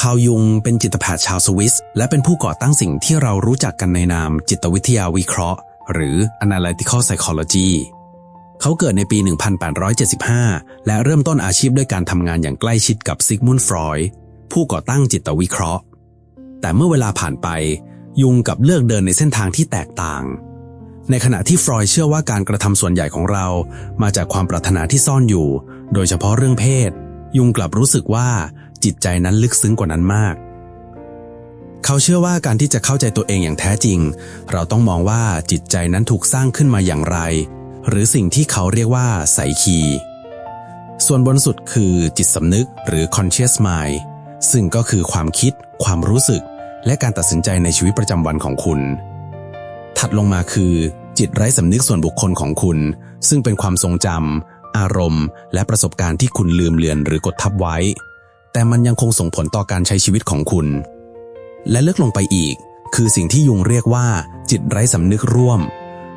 คาร์ลยุงเป็นจิตแพทย์ชาวสวิส และเป็นผู้ก่อตั้งสิ่งที่เรารู้จักกันในนามจิตวิทยาวิเคราะห์ หรือ analytical psychology เขาเกิดในปี 1875 และเริ่มต้นอาชีพด้วยการทำงานอย่างใกล้ชิดกับซิกมุนด์ฟรอยผู้ก่อตั้งจิตวิเคราะห์ แต่เมื่อเวลาผ่านไป ยุงกับเลือกเดินในเส้นทางที่แตกต่าง ในขณะที่ฟรอยเชื่อว่าการกระทำส่วนใหญ่ของเรา มาจากความปรารถนาที่ซ่อนอยู่ โดยเฉพาะเรื่องเพศ ยุงกลับรู้สึกว่า จิตใจนั้นลึกซึ้งกว่านั้นมาก เขาเชื่อว่าการที่จะเข้าใจตัวเองอย่างแท้จริง เราต้องมองว่าจิตใจนั้นถูกสร้างขึ้นมาอย่างไร หรือสิ่งที่เขาเรียกว่าไสคีส่วนบนสุดคือจิตสำนึกหรือ conscious mind ซึ่งก็คือความคิด ความรู้สึก และการตัดสินใจในชีวิตประจำวันของคุณ ถัดลงมาคือ จิตไร้สำนึกส่วนบุคคลของคุณ ซึ่งเป็นความทรงจำอารมณ์ และประสบการณ์ที่คุณลืมเลือนหรือกดทับไว้ แต่มันยังคงส่งผลต่อการใช้ชีวิตของคุณ และเลึกลงไปอีก คือสิ่งที่ยุงเรียกว่า จิตไร้สำนึกร่วม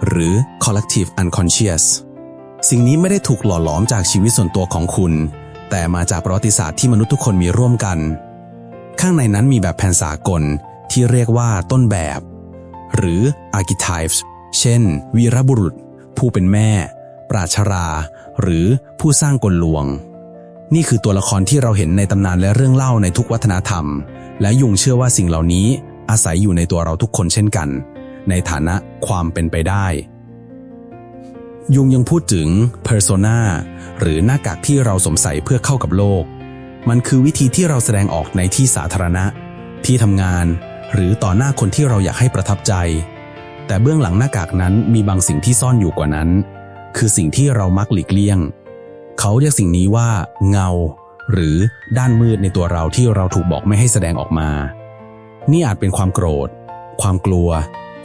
หรือ collective unconscious สิ่งนี้ไม่ได้ถูกหล่อหลอมจากชีวิตส่วนตัวของคุณ แต่มาจากประวัติศาสตร์ที่มนุษย์ทุกคนมีร่วมกัน ข้างในนั้นมีแบบแผนสากลที่เรียกว่าต้นแบบ หรือ archetypes เช่น วีรบุรุษ ผู้เป็นแม่ ปราชรา หรือผู้สร้างกลลวง นี่คือตัวละครที่เราเห็นในตำนานและเรื่องเล่าในทุกวัฒนธรรม และยุงเชื่อว่าสิ่งเหล่านี้อาศัยอยู่ในตัวเราทุกคนเช่นกัน ในฐานะความเป็นไปได้ ยุงยังพูดถึง persona หรือหน้ากากที่เราสวมใส่เพื่อเข้ากับโลก มันคือวิธีที่เราแสดงออกในที่สาธารณะ ที่ทำงาน หรือต่อหน้าคนที่เราอยากให้ประทับใจ แต่เบื้องหลังหน้ากากนั้นมีบางสิ่งที่ซ่อนอยู่กว่านั้น คือสิ่งที่เรามักหลีกเลี่ยง เขาเรียกสิ่งนี้ว่า เงา หรือด้านมืดในตัวเราที่เราถูกบอกไม่ให้แสดงออกมา นี่อาจเป็นความโกรธ ความกลัว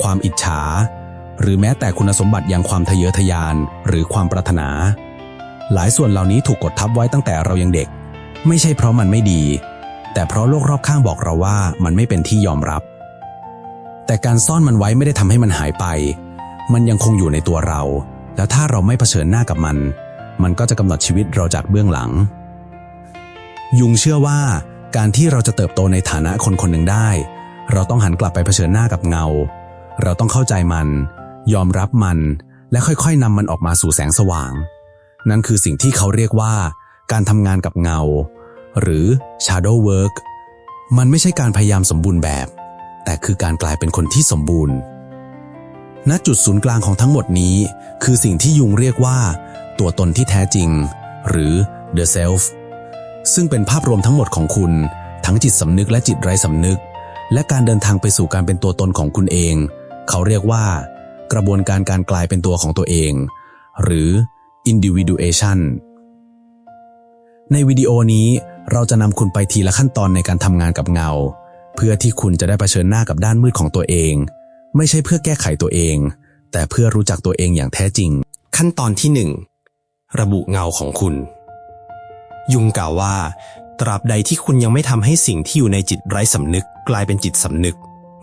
ความอิจฉา หรือแม้แต่คุณสมบัติอย่างความทะเยอทะยานหรือความปรารถนา หลายส่วนเหล่านี้ถูกกดทับไว้ตั้งแต่เรายังเด็ก ไม่ใช่เพราะมันไม่ดี แต่เพราะโลกรอบข้างบอกเราว่ามันไม่เป็นที่ยอมรับ แต่การซ่อนมันไว้ไม่ได้ทำให้มันหายไป มันยังคงอยู่ในตัวเรา แล้วถ้าเราไม่เผชิญหน้ากับมัน มันก็จะกำหนดชีวิตเราจากเบื้องหลัง ยุงเชื่อว่าการที่เราจะเติบโตในฐานะคนคนหนึ่งได้ เราต้องหันกลับไปเผชิญหน้ากับเงา เราต้องเข้าใจมัน ยอมรับมัน และค่อยๆนำมันออกมาสู่แสงสว่าง นั่นคือสิ่งที่เขาเรียกว่า การทำงานกับเงา หรือ shadow work มันไม่ใช่การพยายามสมบูรณ์แบบ แต่คือการกลายเป็นคนที่สมบูรณ์ณจุดศูนย์กลางของทั้งหมดนี้ คือสิ่งที่ยุงเรียกว่า ตัวตนที่แท้จริง หรือ the self ซึ่งเป็นภาพรวมทั้งหมดของคุณ ทั้งจิตสำนึกและจิตไร้สำนึก และการเดินทางไปสู่การเป็นตัวตนของคุณเอง เขาเรียกว่า กระบวนการการกลายเป็นตัวของตัวเอง หรือ individuation ในวิดีโอนี้เราจะนำคุณไปทีละขั้นตอนในการทำงานกับเงา เพื่อที่คุณจะได้เผชิญหน้ากับด้านมืดของตัวเอง ไม่ใช่เพื่อแก้ไขตัวเอง แต่เพื่อรู้จักตัวเองอย่างแท้จริง ขั้นตอนที่หนึ่ง ระบุเงาของคุณ ยุงกล่าวว่า ตราบใดที่คุณยังไม่ทำให้สิ่งที่อยู่ในจิตไร้สำนึกกลายเป็นจิตสำนึก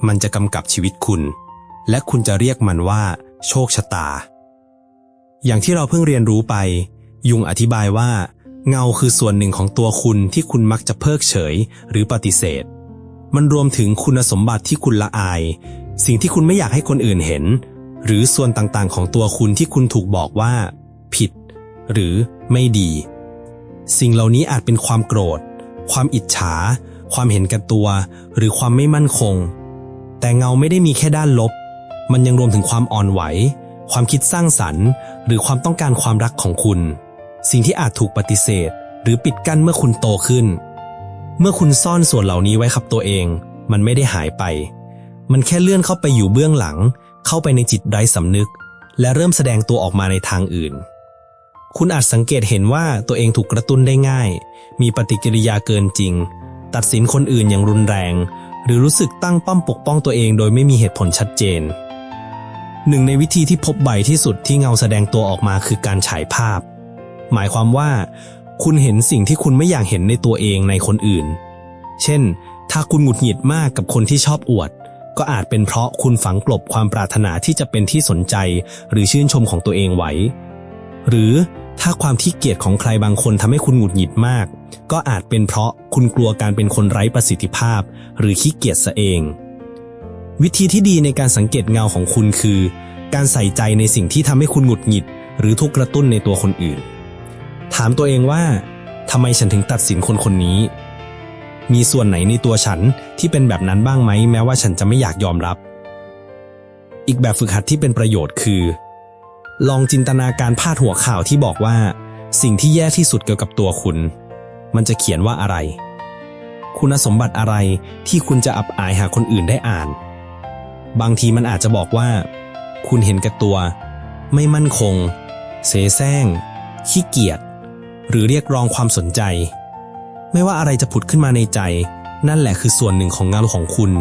มันจะกำกับชีวิตคุณ และคุณจะเรียกมันว่า โชคชะตา อย่างที่เราเพิ่งเรียนรู้ไป ยุงอธิบายว่า เงาคือส่วนหนึ่งของตัวคุณที่คุณมักจะเพิกเฉย หรือปฏิเสธ มันรวมถึงคุณสมบัติที่คุณละอาย สิ่งที่คุณไม่อยากให้คนอื่นเห็น หรือส่วนต่างๆ ของตัวคุณที่คุณถูกบอกว่า ผิด หรือไม่ดี สิ่งเหล่านี้อาจเป็นความโกรธ ความอิจฉา ความเห็นแก่ตัว หรือความไม่มั่นคง แต่เงาไม่ได้มีแค่ด้านลบ มันยังรวมถึงความอ่อนไหว ความคิดสร้างสรรค์ หรือความต้องการความรักของคุณ สิ่งที่อาจถูกปฏิเสธ หรือปิดกั้นเมื่อคุณโตขึ้น เมื่อคุณซ่อนส่วนเหล่านี้ไว้ครับตัวเอง มันไม่ได้หายไป มันแค่เลื่อนเข้าไปอยู่เบื้องหลัง เข้าไปในจิตไร้สำนึก และเริ่มแสดงตัวออกมาในทางอื่น คุณอาจสังเกตเห็นว่าตัวเองถูกกระตุ้นได้ง่าย มีปฏิกิริยาเกินจริง ตัดสินคนอื่นอย่างรุนแรง หรือรู้สึกตั้งป้อมปกป้องตัวเองโดยไม่มีเหตุผลชัดเจน หนึ่งในวิธีที่พบบ่อยที่สุดที่เงาแสดงตัวออกมาคือการฉายภาพ หมายความว่า คุณเห็นสิ่งที่คุณไม่อยากเห็นในตัวเองในคนอื่น เช่น ถ้าคุณหงุดหงิดมากกับคนที่ชอบอวด ก็อาจเป็นเพราะคุณฝังกลบความปรารถนาที่จะเป็นที่สนใจ หรือชื่นชมของตัวเองไว้ หรือ ถ้าความที่เกียจของใครบางคนทำให้คุณหงุดหงิดมาก ก็อาจเป็นเพราะคุณกลัวการเป็นคนไร้ประสิทธิภาพ หรือขี้เกียจซะเอง วิธีที่ดีในการสังเกตเงาของคุณคือ การใส่ใจในสิ่งที่ทำให้คุณหงุดหงิด หรือทุกข์กระตุ้นในตัวคนอื่น ถามตัวเองว่าทำไมฉันถึงตัดสินคนคนนี้ มีส่วนไหนในตัวฉันที่เป็นแบบนั้นบ้างไหม แม้ว่าฉันจะไม่อยากยอมรับ อีกแบบฝึกหัดที่เป็นประโยชน์คือ ลองจินตนาการพาดหัวข่าวที่บอกว่า สิ่งที่แย่ที่สุดเกี่ยวกับตัวคุณ มันจะเขียนว่าอะไร คุณสมบัติอะไรที่คุณจะอับอายหาคนอื่นได้อ่าน บางทีมันอาจจะบอกว่า คุณเห็นแก่ตัว ไม่มั่นคง เสแสร้ง ขี้เกียจหรือเรียกร้องความสนใจ ไม่ว่าอะไรจะผุดขึ้นมาในใจ นั่นแหละคือส่วนหนึ่งของเงาของคุณ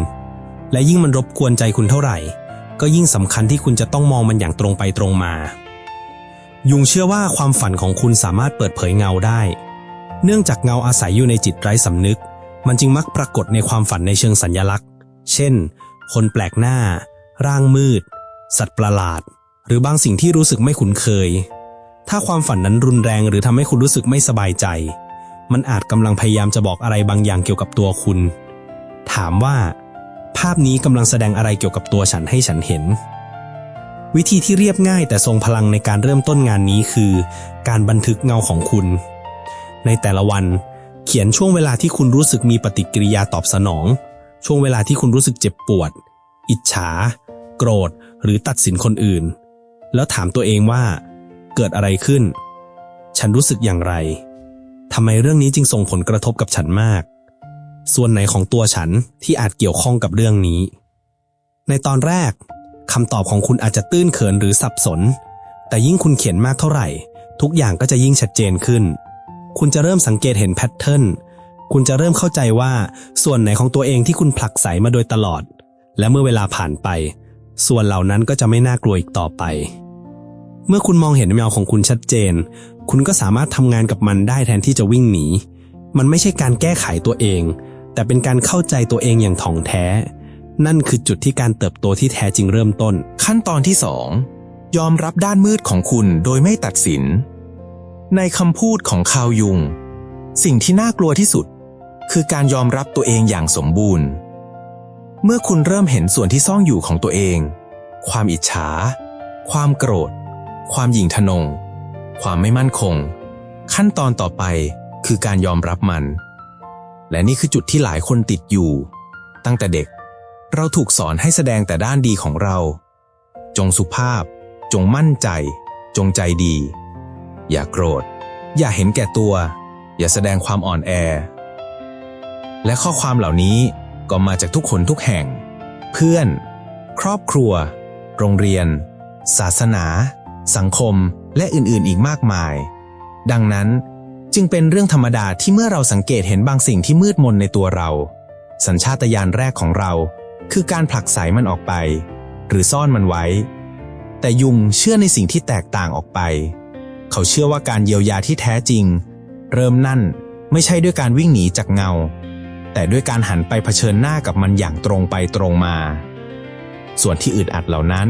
และยิ่งมันรบกวนใจคุณเท่าไหร่ ก็ยิ่งสำคัญที่คุณจะต้องมองมันอย่างตรงไปตรงมา ยุงเชื่อว่าความฝันของคุณสามารถเปิดเผยเงาได้ เนื่องจากเงาอาศัยอยู่ในจิตไร้สำนึก มันจึงมักปรากฏในความฝันในเชิงสัญญลักษณ์ เช่น คนแปลกหน้า ร่างมืด สัตว์ประหลาด หรือบางสิ่งที่รู้สึกไม่คุ้นเคย ถ้าความฝันนั้นรุนแรงหรือทำให้คุณรู้สึกไม่สบายใจ มันอาจกำลังพยายามจะบอกอะไรบางอย่างเกี่ยวกับตัวคุณ ถามว่า ภาพนี้กำลังแสดงอะไรเกี่ยวกับตัวฉันให้ฉันเห็น วิธีที่เรียบง่ายแต่ทรงพลังในการเริ่มต้นงานนี้คือ การบันทึกเงาของคุณ ในแต่ละวัน เขียนช่วงเวลาที่คุณรู้สึกมีปฏิกิริยาตอบสนอง ช่วงเวลาที่คุณรู้สึกเจ็บปวด อิจฉา โกรธ หรือตัดสินคนอื่น แล้วถามตัวเองว่า เกิดอะไรขึ้น ฉันรู้สึกอย่างไรทำไมเรื่องนี้จึงส่งผลกระทบกับฉันมาก ส่วนไหนของตัวฉันที่อาจเกี่ยวข้องกับเรื่องนี้ ในตอนแรกคำตอบของคุณอาจจะตื้นเขินหรือสับสน แต่ยิ่งคุณเขียนมากเท่าไหร่ ทุกอย่างก็จะยิ่งชัดเจนขึ้น คุณจะเริ่มสังเกตเห็นแพทเทิร์นคุณจะเริ่มเข้าใจว่าส่วนไหนของตัวเองที่คุณผลักใสมาโดยตลอด และเมื่อเวลาผ่านไป ส่วนเหล่านั้นก็จะไม่น่ากลัวอีกต่อไป เมื่อคุณมองเห็นแมวของคุณชัดเจน คุณก็สามารถทำงานกับมันได้แทนที่จะวิ่งหนี มันไม่ใช่การแก้ไขตัวเอง แต่เป็นการเข้าใจตัวเองอย่างถ่องแท้ นั่นคือจุดที่การเติบโตที่แท้จริงเริ่มต้น ขั้นตอนที่สองยอมรับด้านมืดของคุณโดยไม่ตัดสิน ในคำพูดของคาวยุง สิ่งที่น่ากลัวที่สุด คือการยอมรับตัวเองอย่างสมบูรณ์ เมื่อคุณเริ่มเห็นส่วนที่ซ่อนอยู่ของตัวเอง ความอิจฉา ความโกรธ ความหยิ่งทะนง ความไม่มั่นคง ขั้นตอนต่อไปคือการยอมรับมัน และนี่คือจุดที่หลายคนติดอยู่ ตั้งแต่เด็ก เราถูกสอนให้แสดงแต่ด้านดีของเรา จงสุภาพ จงมั่นใจ จงใจดี อย่าโกรธ อย่าเห็นแก่ตัว อย่าแสดงความอ่อนแอ และข้อความเหล่านี้ก็มาจากทุกคนทุกแห่ง เพื่อน ครอบครัว โรงเรียน ศาสนา สังคม และอื่นๆ อีกมากมาย ดังนั้น จึงเป็นเรื่องธรรมดาที่เมื่อเราสังเกตเห็นบางสิ่งที่มืดมนในตัวเรา สัญชาตญาณแรกของเรา คือการผลักไสมันออกไป หรือซ่อนมันไว้ แต่ยุงเชื่อในสิ่งที่แตกต่างออกไป เขาเชื่อว่าการเยียวยาที่แท้จริง เริ่มนั่นไม่ใช่ด้วยการวิ่งหนีจากเงา แต่ด้วยการหันไปเผชิญหน้ากับมันอย่างตรงไปตรงมา ส่วนที่อึดอัดเหล่านั้น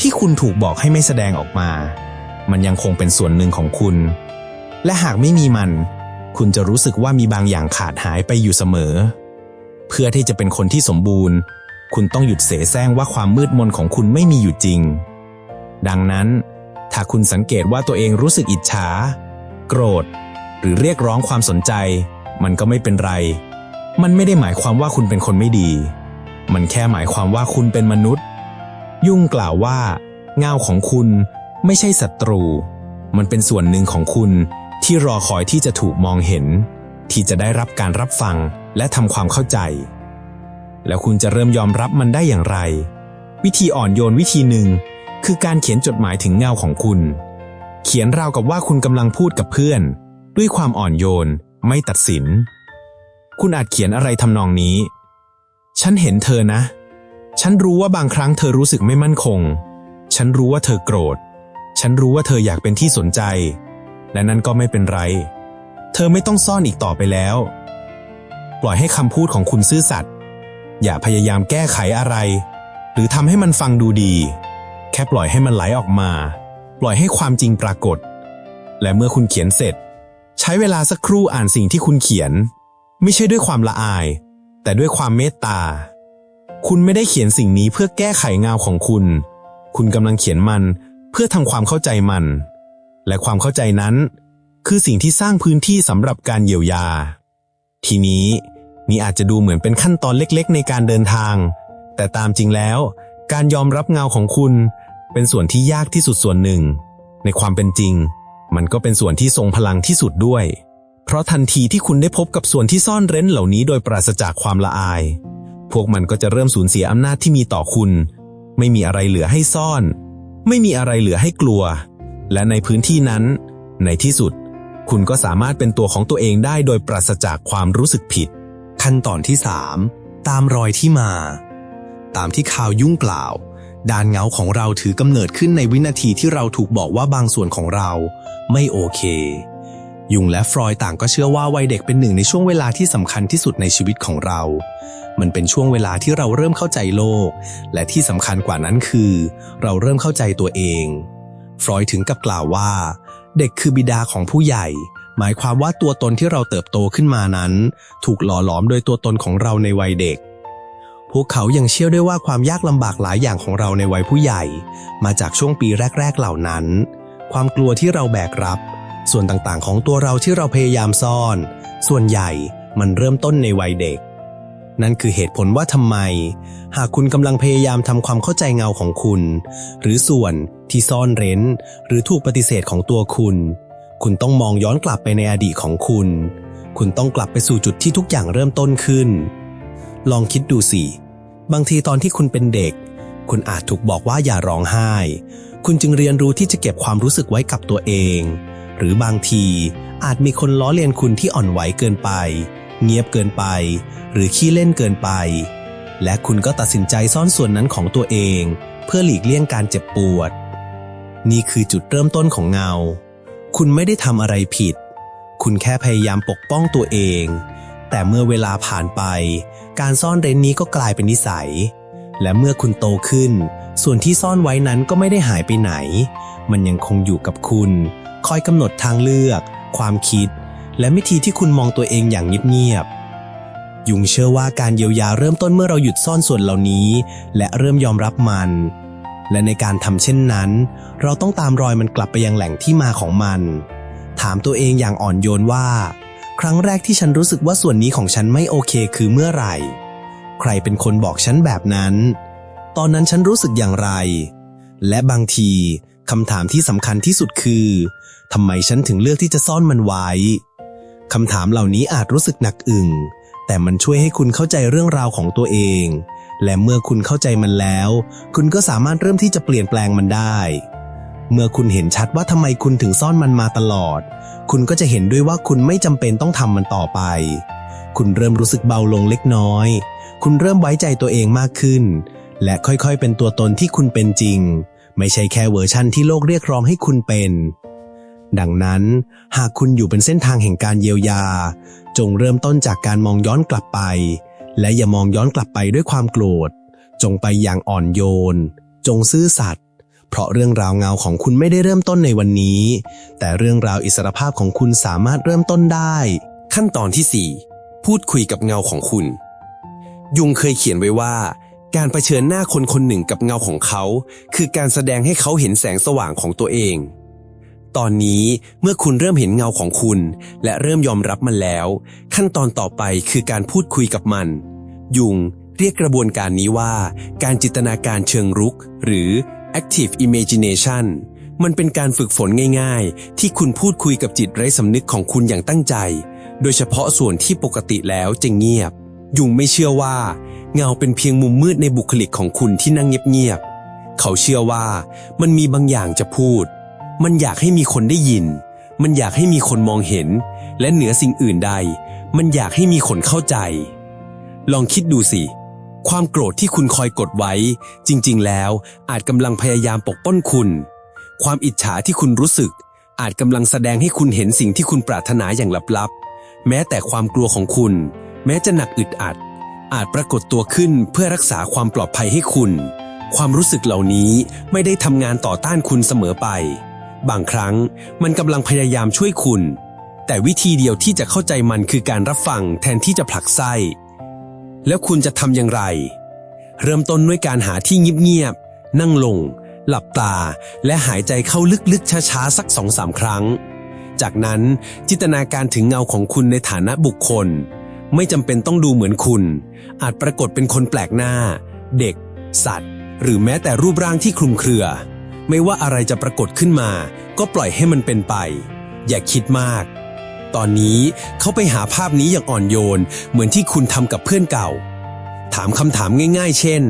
ที่คุณถูกบอกให้ไม่แสดงออกมา มันยังคงเป็นส่วนหนึ่งของคุณ และหากไม่มีมัน คุณจะรู้สึกว่ามีบางอย่างขาดหายไปอยู่เสมอ เพื่อที่จะเป็นคนที่สมบูรณ์ คุณต้องหยุดเสแสร้งว่าความมืดมนของคุณไม่มีอยู่จริง ดังนั้น ถ้าคุณสังเกตว่าตัวเองรู้สึกอิจฉา โกรธ หรือเรียกร้องความสนใจ มันก็ไม่เป็นไร มันไม่ได้หมายความว่าคุณเป็นคนไม่ดี มันแค่หมายความว่าคุณเป็นมนุษย์ ยุ่งกล่าวว่าเงาของคุณไม่ใช่ศัตรู มันเป็นส่วนหนึ่งของคุณ ที่รอคอยที่จะถูกมองเห็น ที่จะได้รับการรับฟังและทำความเข้าใจ แล้วคุณจะเริ่มยอมรับมันได้อย่างไร วิธีอ่อนโยนวิธีหนึ่งคือการเขียนจดหมายถึงเงาของคุณ เขียนราวกับว่าคุณกำลังพูดกับเพื่อน ด้วยความอ่อนโยนไม่ตัดสิน คุณอาจเขียนอะไรทำนองนี้ ฉันเห็นเธอนะ ฉันรู้ว่าบางครั้งเธอรู้สึกไม่มั่นคง ฉันรู้ว่าเธอโกรธ ฉันรู้ว่าเธออยากเป็นที่สนใจ และนั่นก็ไม่เป็นไร เธอไม่ต้องซ่อนอีกต่อไปแล้ว ปล่อยให้คำพูดของคุณซื่อสัตย์ อย่าพยายามแก้ไขอะไร หรือทำให้มันฟังดูดี แค่ปล่อยให้มันไหลออกมา ปล่อยให้ความจริงปรากฏ และเมื่อคุณเขียนเสร็จ ใช้เวลาสักครู่อ่านสิ่งที่คุณเขียน ไม่ใช่ด้วยความละอาย แต่ด้วยความเมตตา คุณไม่ได้เขียนสิ่งนี้เพื่อแก้ไขเงาของคุณ คุณกำลังเขียนมันเพื่อทำความเข้าใจมัน และความเข้าใจนั้น คือสิ่งที่สร้างพื้นที่สำหรับการเยียวยา ทีนี้นี่อาจจะดูเหมือนเป็นขั้นตอนเล็กๆ ในการเดินทาง แต่ตามจริงแล้ว การยอมรับเงาของคุณ เป็นส่วนที่ยากที่สุดส่วนหนึ่ง ในความเป็นจริง มันก็เป็นส่วนที่ทรงพลังที่สุดด้วย เพราะทันทีที่คุณได้พบกับส่วนที่ซ่อนเร้นเหล่านี้โดยปราศจากความละอาย พวกมันก็จะเริ่มสูญเสียอำนาจที่มีต่อคุณ ไม่มีอะไรเหลือให้ซ่อน ไม่มีอะไรเหลือให้กลัว และในพื้นที่นั้น ในที่สุด คุณก็สามารถเป็นตัวของตัวเองได้โดยปราศจากความรู้สึกผิด ขั้นตอนที่ 3 ตามรอยที่มา ตามที่ข่าวยุ่งกล่าวดานเงาของเราถือกำเนิดขึ้นในวินาทีที่เราถูกบอกว่าบางส่วนของเรา ไม่โอเค ยุงและฟรอยต่างก็เชื่อว่าวัยเด็กเป็นหนึ่งในช่วงเวลาที่สำคัญที่สุดในชีวิตของเรา มันเป็นช่วงเวลาที่เราเริ่มเข้าใจโลก และที่สำคัญกว่านั้นคือ เราเริ่มเข้าใจตัวเอง ฟรอยถึงกับกล่าวว่า เด็กคือบิดาของผู้ใหญ่ หมายความว่าตัวตนที่เราเติบโตขึ้นมานั้น ถูกหล่อหลอมโดยตัวตนของเราในวัยเด็ก พวกเขายังเชื่อด้วยว่าความยากลำบากหลายอย่างของเราในวัยผู้ใหญ่ มาจากช่วงปีแรก ๆเหล่านั้น ความกลัวที่เราแบกรับ ส่วนต่างๆ ของตัวเราที่เราพยายามซ่อน ส่วนใหญ่มันเริ่มต้นในวัยเด็กนั่นคือเหตุผลว่าทำไม หากคุณกำลังพยายามทำความเข้าใจเงาของคุณ หรือส่วน ที่ซ่อนเร้น หรือถูกปฏิเสธของตัวคุณ คุณต้องมองย้อนกลับไปในอดีตของคุณ คุณต้องกลับไปสู่จุดที่ทุกอย่างเริ่มต้นขึ้น ลองคิดดูสิ บางทีตอนที่คุณเป็นเด็ก คุณอาจถูกบอกว่าอย่าร้องไห้ คุณจึงเรียนรู้ที่จะเก็บความรู้สึกไว้กับตัวเอง หรือบางทีอาจมีคนล้อเลียนคุณที่อ่อนไหวเกินไป เงียบเกินไป หรือขี้เล่นเกินไป และคุณก็ตัดสินใจซ่อนส่วนนั้นของตัวเอง เพื่อหลีกเลี่ยงการเจ็บปวด นี่คือจุดเริ่มต้นของเงา คุณไม่ได้ทำอะไรผิด คุณแค่พยายามปกป้องตัวเอง แต่เมื่อเวลาผ่านไป การซ่อนเร้นนี้ก็กลายเป็นนิสัย และเมื่อคุณโตขึ้น ส่วนที่ซ่อนไว้นั้นก็ไม่ได้หายไปไหน มันยังคงอยู่กับคุณ คอยกำหนดทางเลือก ความคิด และวิธีที่คุณมองตัวเองอย่างเงียบๆยุงเชื่อว่าการเยียวยาเริ่มต้นเมื่อเราหยุดซ่อนส่วนเหล่านี้ และเริ่มยอมรับมัน และในการทำเช่นนั้น เราต้องตามรอยมันกลับไปยังแหล่งที่มาของมัน ถามตัวเองอย่างอ่อนโยนว่า ครั้งแรกที่ฉันรู้สึกว่าส่วนนี้ของฉันไม่โอเคคือเมื่อไหร่ ใครเป็นคนบอกฉันแบบนั้น ตอนนั้นฉันรู้สึกอย่างไร และบางทีคำถามที่สำคัญที่สุดคือทำไมฉันถึงเลือกที่จะซ่อนมันไว้คำถามเหล่านี้อาจรู้สึกหนักอึ่งแต่มันช่วยให้คุณเข้าใจเรื่องราวของตัวเอง และเมื่อคุณเข้าใจมันแล้ว คุณก็สามารถเริ่มที่จะเปลี่ยนแปลงมันได้ เมื่อคุณเห็นชัดว่าทำไมคุณถึงซ่อนมันมาตลอด คุณก็จะเห็นด้วยว่าคุณไม่จำเป็นต้องทำมันต่อไป คุณเริ่มรู้สึกเบาลงเล็กน้อย คุณเริ่มไว้ใจตัวเองมากขึ้น และค่อยๆ เป็นตัวตนที่คุณเป็นจริง ไม่ใช่แค่เวอร์ชั่นที่โลกเรียกร้องให้คุณเป็นดังนั้น หากคุณอยู่เป็นเส้นทางแห่งการเยียวยา จงเริ่มต้นจากการมองย้อนกลับไป และอย่ามองย้อนกลับไปด้วยความโกรธ จงไปอย่างอ่อนโยน จงซื่อสัตย์เพราะเรื่องราวเงาของคุณไม่ได้เริ่มต้นในวันนี้ แต่เรื่องราวอิสรภาพของคุณสามารถเริ่มต้นได้ ขั้นตอนที่ 4 พูดคุยกับเงาของคุณ ยุงเคยเขียนไว้ว่า การรเผชิญหน้าคนคนหนึ่งกับเงาของเขา คือการแสดงให้เขาเห็นแสงสว่างของตัวเอง ตอนนี้เมื่อคุณเริ่มเห็นเงาของคุณ และเริ่มยอมรับมันแล้ว ขั้นตอนต่อไปคือการพูดคุยกับมัน ยุงเรียกกระบวนการนี้ว่า การจินตนาการเชิงรุก หรือ active imagination มันเป็นการฝึกฝนง่าย ๆ ที่คุณพูดคุยกับจิตไร้สำนึกของคุณอย่างตั้งใจ โดยเฉพาะส่วนที่ปกติแล้วจะเงียบ ยุงไม่เชื่อว่า เงาเป็นเพียงมุมมืดในบุคลิกของคุณที่นั่งเงียบๆเขาเชื่อว่ามันมีบางอย่างจะพูด มันอยากให้มีคนได้ยิน มันอยากให้มีคนมองเห็น และเหนือสิ่งอื่นใด มันอยากให้มีคนเข้าใจ ลองคิดดูสิ ความโกรธที่คุณคอยกดไว้ จริง ๆ แล้วอาจกำลังพยายามปกป้องคุณ ความอิจฉาที่คุณรู้สึก อาจกำลังแสดงให้คุณเห็นสิ่งที่คุณปรารถนาอย่างลับๆ แม้แต่ความกลัวของคุณ แม้จะหนักอึดอัด อาจปรากฏตัวขึ้นเพื่อรักษาความปลอดภัยให้คุณความรู้สึกเหล่านี้ไม่ได้ทำงานต่อต้านคุณเสมอไป บางครั้งมันกำลังพยายามช่วยคุณ แต่วิธีเดียวที่จะเข้าใจมันคือการรับฟังแทนที่จะผลักไส้ แล้วคุณจะทำอย่างไร เริ่มต้นด้วยการหาที่เงียบๆนั่งลง หลับตา และหายใจเข้าลึกๆช้าๆสักสองสามครั้ง จากนั้นจินตนาการถึงเงาของคุณในฐานะบุคคล ไม่จำเป็นต้องดูเหมือนคุณ อาจปรากฏเป็นคนแปลกหน้า เด็ก สัตว์ หรือแม้แต่รูปร่างที่คลุมเครือ ไม่ว่าอะไรจะปรากฏขึ้นมา ก็ปล่อยให้มันเป็นไป อย่าคิดมาก ตอนนี้เขาไปหาภาพนี้อย่างอ่อนโยน เหมือนที่คุณทำกับเพื่อนเก่า ถามคำถามง่าย ๆ เช่น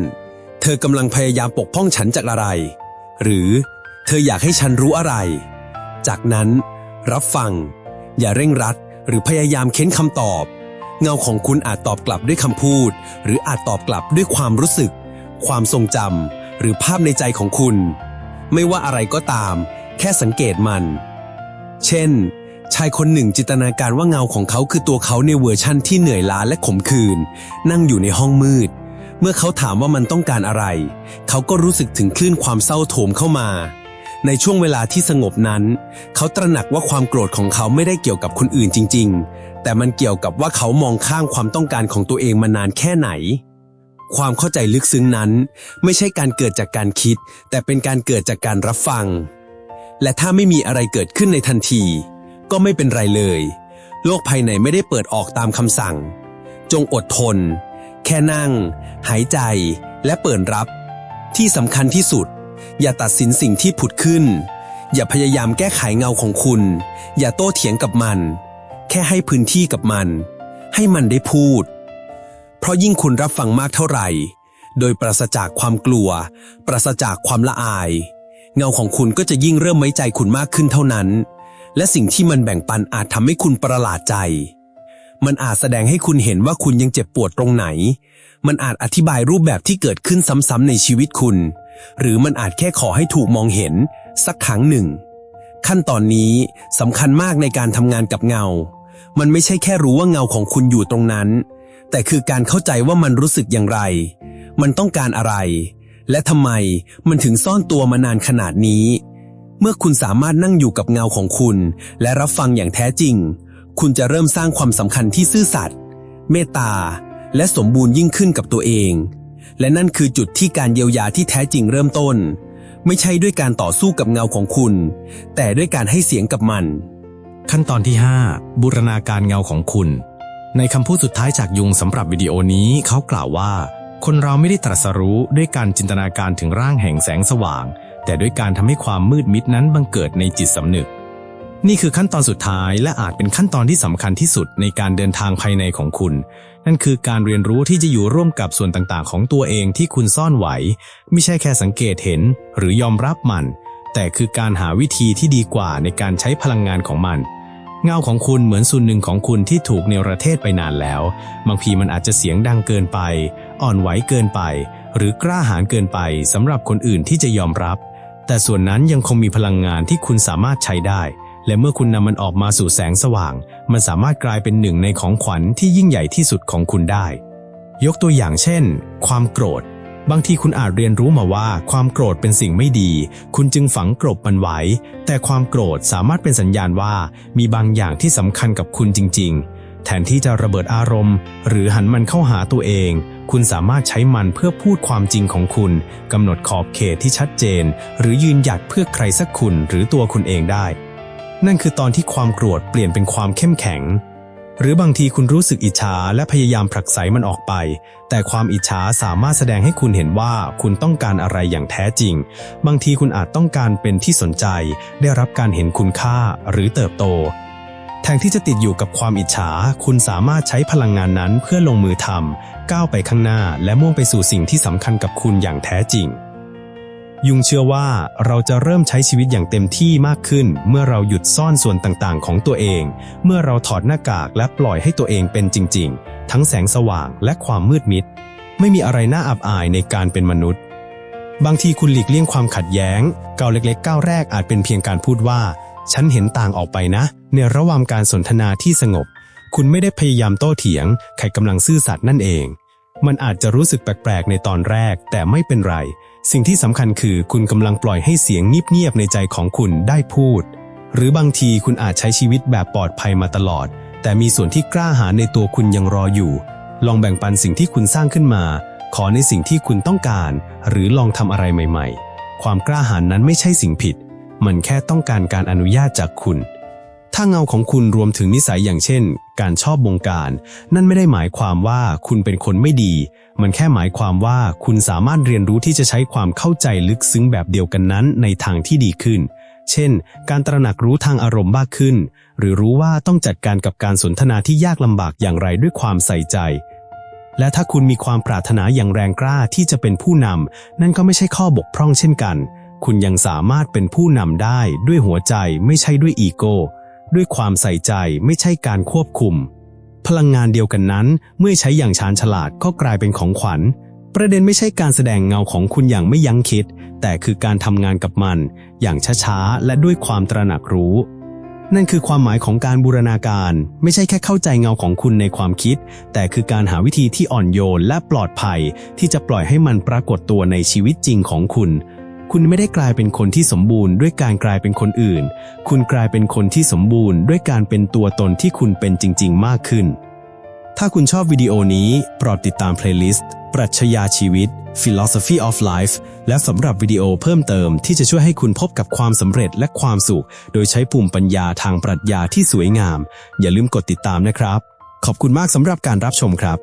เธอกำลังพยายามปกป้องฉันจากอะไร หรือเธออยากให้ฉันรู้อะไร จากนั้น รับฟัง อย่าเร่งรัด หรือพยายามเค้นคำตอบ เงาของคุณอาจตอบกลับด้วยคำพูด หรืออาจตอบกลับด้วยความรู้สึก ความทรงจำหรือภาพในใจของคุณ ไม่ว่าอะไรก็ตาม แค่สังเกตมัน เช่น ชายคนหนึ่งจินตนาการว่าเงาของเขาคือตัวเขาในเวอร์ชั่นที่เหนื่อยล้าและขมขื่นนั่งอยู่ในห้องมืด เมื่อเขาถามว่ามันต้องการอะไร เขาก็รู้สึกถึงคลื่นความเศร้าโถมเข้ามาในช่วงเวลาที่สงบนั้น เขาตระหนักว่าความโกรธของเขาไม่ได้เกี่ยวกับคนอื่นจริง ๆ แต่มันเกี่ยวกับว่าเขามองข้ามความต้องการของตัวเองมานานแค่ไหน ความเข้าใจลึกซึ้งนั้น ไม่ใช่การเกิดจากการคิด แต่เป็นการเกิดจากการรับฟัง และถ้าไม่มีอะไรเกิดขึ้นในทันที ก็ไม่เป็นไรเลย โลกภายในไม่ได้เปิดออกตามคำสั่ง จงอดทน แค่นั่ง หายใจ และเปิดรับ ที่สำคัญที่สุด อย่าตัดสินสิ่งที่ผุดขึ้น อย่าพยายามแก้ไขเงาของคุณ อย่าโต้เถียงกับมัน แค่ให้พื้นที่กับมัน ให้มันได้พูด เพราะยิ่งคุณรับฟังมากเท่าไหร่ โดยปราศจากความกลัว ปราศจากความละอาย เงาของคุณก็จะยิ่งเริ่มไว้ใจคุณมากขึ้นเท่านั้น และสิ่งที่มันแบ่งปันอาจทำให้คุณประหลาดใจ มันอาจแสดงให้คุณเห็นว่าคุณยังเจ็บปวดตรงไหน มันอาจอธิบายรูปแบบที่เกิดขึ้นซ้ำๆในชีวิตคุณ หรือมันอาจแค่ขอให้ถูกมองเห็น สักครั้งหนึ่ง ขั้นตอนนี้สำคัญมากในการทำงานกับเงา มันไม่ใช่แค่รู้ว่าเงาของคุณอยู่ตรงนั้น แต่คือการเข้าใจว่ามันรู้สึกอย่างไร มันต้องการอะไร และทำไมมันถึงซ่อนตัวมานานขนาดนี้ เมื่อคุณสามารถนั่งอยู่กับเงาของคุณ และรับฟังอย่างแท้จริง คุณจะเริ่มสร้างความสำคัญที่ซื่อสัตย์เมตตา และสมบูรณ์ยิ่งขึ้นกับตัวเอง และนั่นคือจุดที่การเยียวยาที่แท้จริงเริ่มต้น ไม่ใช่ด้วยการต่อสู้กับเงาของคุณ แต่ด้วยการให้เสียงกับมัน ขั้นตอนที่ 5 บูรณาการเงาของคุณ ในคำพูดสุดท้ายจากยุงสำหรับวิดีโอนี้เขากล่าวว่า คนเราไม่ได้ตรัสรู้ด้วยการจินตนาการถึงร่างแห่งแสงสว่าง แต่ด้วยการทำให้ความมืดมิดนั้นบังเกิดในจิตสำนึก นี่คือขั้นตอนสุดท้ายและอาจเป็นขั้นตอนที่สำคัญที่สุดในการเดินทางภายในของคุณ นั่นคือการเรียนรู้ที่จะอยู่ร่วมกับส่วนต่างๆ ของตัวเองที่คุณซ่อนไว้ ไม่ใช่แค่สังเกตเห็น หรือยอมรับมัน แต่คือการหาวิธีที่ดีกว่าในการใช้พลังงานของมัน เงาของคุณเหมือนส่วนหนึ่งของคุณที่ถูกเนรเทศไปนานแล้ว บางทีมันอาจจะเสียงดังเกินไป อ่อนไหวเกินไป หรือกล้าหาญเกินไปสำหรับคนอื่นที่จะยอมรับ แต่ส่วนนั้นยังคงมีพลังงานที่คุณสามารถใช้ได้ และเมื่อคุณนำมันออกมาสู่แสงสว่าง มันสามารถกลายเป็นหนึ่งในของขวัญที่ยิ่งใหญ่ที่สุดของคุณได้ ยกตัวอย่างเช่น ความโกรธ บางทีคุณอาจเรียนรู้มาว่าความโกรธเป็นสิ่งไม่ดี คุณจึงฝังกลบมันไว้ แต่ความโกรธสามารถเป็นสัญญาณว่ามีบางอย่างที่สำคัญกับคุณจริง ๆ แทนที่จะระเบิดอารมณ์ หรือหันมันเข้าหาตัวเอง คุณสามารถใช้มันเพื่อพูดความจริงของคุณกำหนดขอบเขตที่ชัดเจน หรือยืนหยัดเพื่อใครสักคุณหรือตัวคุณเองได้ นั่นคือตอนที่ความโกรธเปลี่ยนเป็นความเข้มแข็ง หรือบางทีคุณรู้สึกอิจฉาและพยายามผลักไสมันออกไป แต่ความอิจฉาสามารถแสดงให้คุณเห็นว่าคุณต้องการอะไรอย่างแท้จริง บางทีคุณอาจต้องการเป็นที่สนใจ ได้รับการเห็นคุณค่าหรือเติบโต แทนที่จะติดอยู่กับความอิจฉา คุณสามารถใช้พลังงานนั้นเพื่อลงมือทำก้าวไปข้างหน้าและมุ่งไปสู่สิ่งที่สำคัญกับคุณอย่างแท้จริง ยุงเชื่อว่าเราจะเริ่มใช้ชีวิตอย่างเต็มที่มากขึ้น เมื่อเราหยุดซ่อนส่วนต่างๆ ของตัวเอง เมื่อเราถอดหน้ากากและปล่อยให้ตัวเองเป็นจริง ๆ ทั้งแสงสว่างและความมืดมิด ไม่มีอะไรน่าอับอายในการเป็นมนุษย์ บางทีคุณหลีกเลี่ยงความขัดแย้งก้าวเล็กๆก้าวแรกอาจเป็นเพียงการพูดว่า ฉันเห็นต่างออกไปนะ ในระหว่างการสนทนาที่สงบ คุณไม่ได้พยายามโต้เถียง ใครกำลังซื่อสัตย์นั่นเอง มันอาจจะรู้สึกแปลกๆในตอนแรกแต่ไม่เป็นไร สิ่งที่สำคัญคือคุณกำลังปล่อยให้เสียงเงียบๆในใจของคุณได้พูด หรือบางทีคุณอาจใช้ชีวิตแบบปลอดภัยมาตลอด แต่มีส่วนที่กล้าหาญในตัวคุณยังรออยู่ ลองแบ่งปันสิ่งที่คุณสร้างขึ้นมา ขอในสิ่งที่คุณต้องการ หรือลองทำอะไรใหม่ ๆ ความกล้าหาญนั้นไม่ใช่สิ่งผิด มันแค่ต้องการการอนุญาตจากคุณ ถ้าเงาของคุณรวมถึงนิสัยอย่างเช่น การชอบบงการ นั่นไม่ได้หมายความว่าคุณเป็นคนไม่ดี มันแค่หมายความว่าคุณสามารถเรียนรู้ที่จะใช้ความเข้าใจลึกซึ้งแบบเดียวกันนั้นในทางที่ดีขึ้น เช่น การตระหนักรู้ทางอารมณ์มากขึ้น หรือรู้ว่าต้องจัดการกับการสนทนาที่ยากลำบากอย่างไรด้วยความใส่ใจและถ้าคุณมีความปรารถนาอย่างแรงกล้าที่จะเป็นผู้นำ นั่นก็ไม่ใช่ข้อบกพร่องเช่นกัน คุณยังสามารถเป็นผู้นำได้ด้วยหัวใจไม่ใช่ด้วยอีโก้ ด้วยความใส่ใจไม่ใช่การควบคุม พลังงานเดียวกันนั้น เมื่อใช้อย่างชาญฉลาดก็กลายเป็นของขวัญ ประเด็นไม่ใช่การแสดงเงาของคุณอย่างไม่ยั้งคิด แต่คือการทำงานกับมัน อย่างช้าๆและด้วยความตระหนักรู้ นั่นคือความหมายของการบูรณาการ ไม่ใช่แค่เข้าใจเงาของคุณในความคิด แต่คือการหาวิธีที่อ่อนโยนและปลอดภัย ที่จะปล่อยให้มันปรากฏตัวในชีวิตจริงของคุณ คุณไม่ได้กลายเป็นคนที่สมบูรณ์ด้วยการกลายเป็นคนอื่น คุณกลายเป็นคนที่สมบูรณ์ด้วยการเป็นตัวตนที่คุณเป็นจริง ๆ มากขึ้น ถ้าคุณชอบวิดีโอนี้โปรดติดตามเพลย์ลิสต์ ปรัชญาชีวิต Philosophy of Life และสำหรับวิดีโอเพิ่มเติมที่จะช่วยให้คุณพบกับความสำเร็จและความสุข โดยใช้ภูมิปัญญาทางปรัชญาที่สวยงาม อย่าลืมกดติดตามนะครับ ขอบคุณมากสำหรับการรับชมครับ